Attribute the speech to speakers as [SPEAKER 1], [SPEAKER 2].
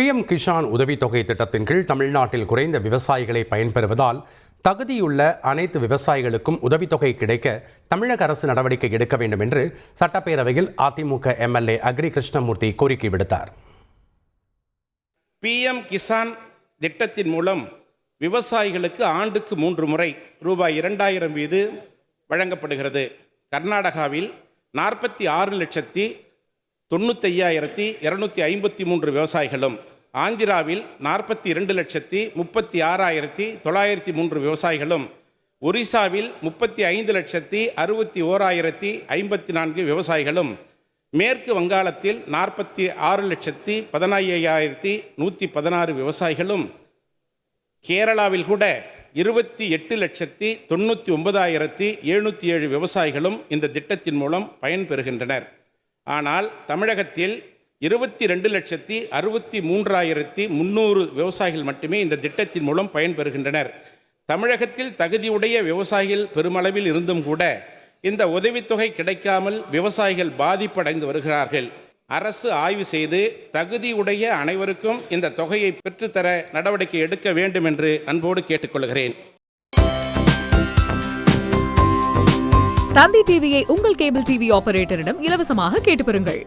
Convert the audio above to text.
[SPEAKER 1] PM Kisan உதவித்தொகை திட்டத்தின் கீழ் தமிழ்நாட்டில் குறைந்த விவசாயிகளை பயன்பெறுவதால் தகுதியுள்ள அனைத்து விவசாயிகளுக்கும் உதவித்தொகை கிடைக்க தமிழக அரசு நடவடிக்கை எடுக்க வேண்டும் என்று சட்டப்பேரவையில் அதிமுக எம்எல்ஏ அக்ரி கிருஷ்ணமூர்த்தி கோரிக்கை விடுத்தார்.
[SPEAKER 2] பிஎம் கிசான் திட்டத்தின் மூலம் விவசாயிகளுக்கு ஆண்டுக்கு மூன்று முறை ரூபாய் இரண்டாயிரம் வீது வழங்கப்படுகிறது. கர்நாடகாவில் நாற்பத்தி ஆறு லட்சத்தி தொண்ணூத்தையாயிரத்தி இரநூத்தி ஐம்பத்தி மூன்று விவசாயிகளும் ஆந்திராவில் நாற்பத்தி இரண்டு லட்சத்தி முப்பத்தி ஆறாயிரத்தி தொள்ளாயிரத்தி மூன்று விவசாயிகளும் ஒரிசாவில் முப்பத்தி ஐந்து லட்சத்தி அறுபத்தி ஓராயிரத்தி ஐம்பத்தி நான்கு விவசாயிகளும் மேற்கு வங்காளத்தில் நாற்பத்தி ஆறு லட்சத்தி பதினையாயிரத்தி நூற்றி பதினாறு விவசாயிகளும் கேரளாவில் கூட இருபத்தி எட்டு லட்சத்தி தொண்ணூற்றி ஒன்பதாயிரத்தி எழுநூற்றி ஏழு விவசாயிகளும் இந்த திட்டத்தின் மூலம் பயன்பெறுகின்றனர். ஆனால் தமிழகத்தில் இருபத்தி ரெண்டு லட்சத்தி அறுபத்தி மூன்றாயிரத்தி முந்நூறு விவசாயிகள் மட்டுமே இந்த திட்டத்தின் மூலம் பயன்பெறுகின்றனர். தமிழகத்தில் தகுதியுடைய விவசாயிகள் பெருமளவில் இருந்தும் கூட இந்த உதவித்தொகை கிடைக்காமல் விவசாயிகள் பாதிப்படைந்து வருகிறார்கள். அரசு ஆய்வு செய்து தகுதியுடைய அனைவருக்கும் இந்த தொகையை பெற்றுத்தர நடவடிக்கை எடுக்க வேண்டும் என்று அன்போடு கேட்டுக்கொள்கிறேன்.
[SPEAKER 3] தந்தி டிவியை உங்கள் கேபிள் டிவி ஆபரேட்டரிடம் இலவசமாக கேட்டு பெறுங்கள்.